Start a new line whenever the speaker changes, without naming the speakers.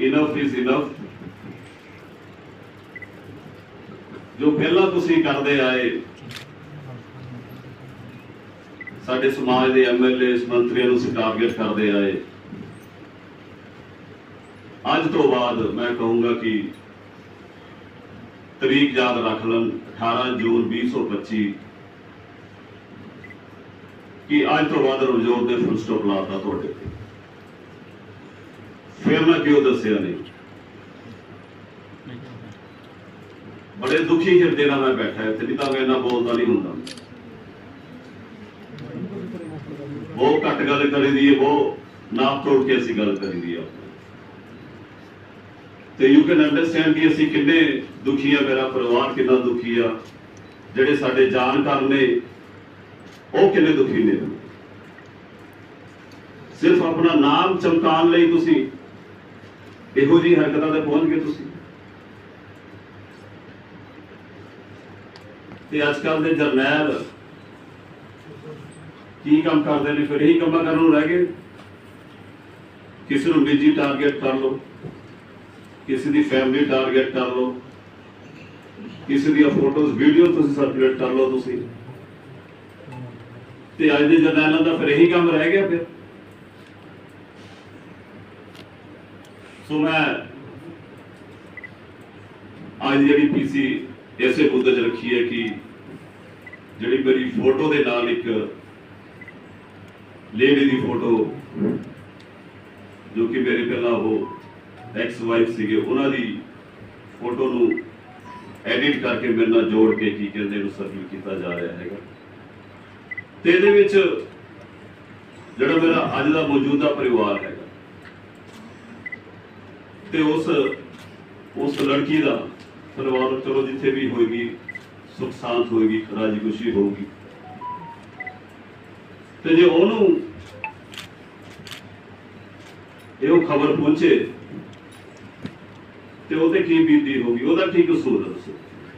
Enough is enough ਜੋ ਪਹਿਲਾਂ ਤੁਸੀਂ ਕਰਦੇ ਆਏ, ਸਾਡੇ ਸਮਾਜ ਦੇ ਐਮਐਲਏ ਮੰਤਰੀਆਂ ਨੂੰ ਟਾਰਗੇਟ ਕਰਦੇ ਆਏ। ਅੱਜ ਤੋਂ ਬਾਅਦ ਮੈਂ ਕਹੂੰਗਾ ਕਿ ਤਰੀਕ ਯਾਦ ਰੱਖ ਲੈਣ 18 ਜੂਨ 2025 ਕਿ ਅੱਜ ਤੋਂ ਬਾਅਦ ਰਵਜੋਤ ਦੇ ਫੁੱਲ ਸਟਾਪ ਲਾਤਾ ਤੁਹਾਡੇ ਤੇ। ਫਿਰ ਮੈਂ ਕਿਉਂ ਦੱਸਿਆ ਨਹੀਂ? ਬੜੇ ਦੁਖੀ ਹਿਰਦੇ ਨਾਲ ਮੈਂ ਬੈਠਾ ਇੱਥੇ ਨਹੀਂ ਤਾਂ ਮੈਂ ਇੰਨਾ ਬੋਲਦਾ ਨਹੀਂ ਹੁੰਦਾ। ਬਹੁਤ ਘੱਟ ਗੱਲ ਕਰੀਦੀ ਹੈ ਬਹੁਤ ਨਾਪ ਤੋੜ ਕੇ ਅਸੀਂ ਗੱਲ ਕਰੀਦੀ ਹੈ ਤੇ ਯੂ ਕੈਨ ਅੰਡਰਸਟੈਂਡ ਕਿ ਅਸੀਂ ਕਿੰਨੇ ਦੁਖੀ ਆ, ਮੇਰਾ ਪਰਿਵਾਰ ਕਿੰਨਾ ਦੁਖੀ ਆ। ਜਿਹੜੇ ਸਾਡੇ ਜਾਣਕਾਰ ਨੇ, ਉਹ ਕਿੰਨੇ ਦੁਖੀ ਨੇ? ਸਿਰਫ ਆਪਣਾ ਨਾਮ ਚਮਕਾਉਣ ਲਈ ਤੁਸੀਂ ਇਹੋ ਜਿਹੀ ਹਰਕਤਾਂ ਤੇ ਪਹੁੰਚ ਗਏ ਤੁਸੀਂ? ਤੇ ਅੱਜ ਕੱਲ ਦੇ ਜਰਨੈਲ ਕੀ ਕੰਮ ਕਰਦੇ ਨੇ? ਫਿਰ ਇਹੀ ਕੰਮਾਂ ਕਰਨ ਨੂੰ ਰਹਿ ਗਏ? ਕਿਸੇ ਨੂੰ ਨਿੱਜੀ ਟਾਰਗੇਟ ਕਰ ਲਓ। ਕਿਸੇ ਦੀ ਫੈਮਿਲੀ ਟਾਰਗੇਟ ਕਰ ਲਓ। ਕਿਸੇ ਦੀਆਂ ਫੋਟੋਜ਼ ਵੀਡੀਓ ਤੁਸੀਂ ਸਰਕੂਲੇਟ ਕਰ ਲਓ ਤੁਸੀਂ। ਤੇ ਅੱਜ ਦੇ ਜਰਨੈਲਾਂ ਦਾ ਫਿਰ ਇਹੀ ਕੰਮ ਰਹਿ ਗਿਆ ਫਿਰ? ਸੋ ਮੈਂ ਅੱਜ ਦੀ ਜਿਹੜੀ ਪੀਸੀ ਇਸੇ ਮੁੱਦੇ 'ਚ ਰੱਖੀ ਹੈ ਕਿ ਜਿਹੜੀ ਮੇਰੀ ਫੋਟੋ ਦੇ ਨਾਲ ਇੱਕ ਲੇਡੀ ਦੀ ਫੋਟੋ ਜੋ ਕਿ ਮੇਰੇ ਪਹਿਲਾਂ ਉਹ ਐਕਸ ਵਾਈਫ ਸੀਗੇ, ਉਹਨਾਂ ਦੀ ਫੋਟੋ ਨੂੰ ਐਡਿਟ ਕਰਕੇ ਮੇਰੇ ਨਾਲ ਜੋੜ ਕੇ ਕੀ ਕਹਿੰਦੇ ਨੂੰ ਸਰਵਿਸ ਕੀਤਾ ਜਾ ਰਿਹਾ ਹੈਗਾ। ਤੇ ਇਹਦੇ ਵਿੱਚ ਜਿਹੜਾ ਮੇਰਾ ਅੱਜ ਦਾ ਮੌਜੂਦਾ ਪਰਿਵਾਰ ਹੈ ਤੇ ਉਸ ਉਸ ਲੜਕੀ ਦਾ ਪਰਿਵਾਰ ਚਲੋ ਜਿੱਥੇ ਵੀ ਹੋਏਗੀ, ਸੁਖ ਸ਼ਾਂਤ ਹੋਏਗੀ, ਰਾਜੀ ਖੁਸ਼ੀ ਹੋਊਗੀ। ਤੇ ਜੇ ਉਹਨੂੰ ਇਹੋ ਖਬਰ ਪਹੁੰਚੇ, ਤੇ ਉਹਤੇ ਕੀ ਬੀਤੀ ਹੋਗੀ ਉਹਦਾ ਕੀ ਕਸੂਰ ਹੈ ਦੱਸੋ?